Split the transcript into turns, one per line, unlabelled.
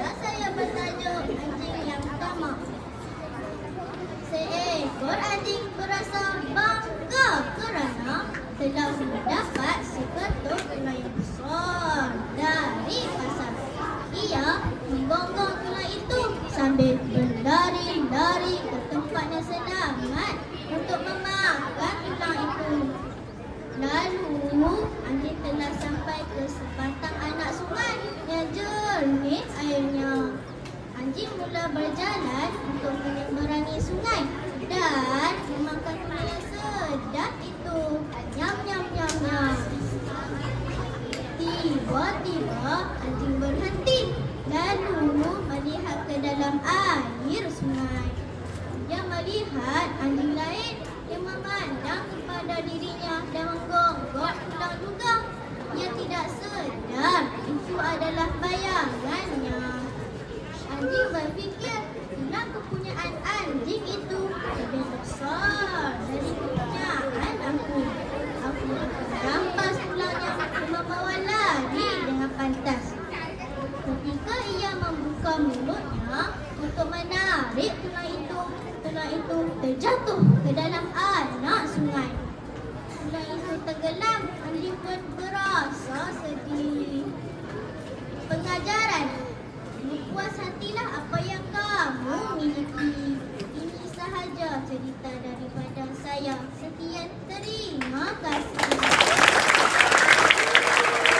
cerita saya bertajuk Anjing yang Tamak. Seekor anjing berasa bangga kerana telah mendapat tulang yang besar dari pasar. Ia menggonggong tulang itu sambil berlari-lari ke tempat yang selamat untuk memakan tulang itu. Lalu, anjing telah sampai ke sebatang anak sungai yang jernih airnya. Anjing mula berjalan untuk menyeberangi sungai dan memakan yang sedap itu. Nyam, nyam, nyam, nyam. Tiba-tiba anjing berhenti lalu melihat ke dalam air sungai. Dia melihat anjing lain yang memandang kepada dirinya dan menggonggok tulang juga. Ia tidak sedar itu adalah bayangannya. Itu terjatuh ke dalam anak sungai. Tulang itu tenggelam, anjing pun berasa sedih. Pengajaran Puas hatilah apa yang kamu miliki. Ini sahaja cerita daripada saya. Sekian terima kasih.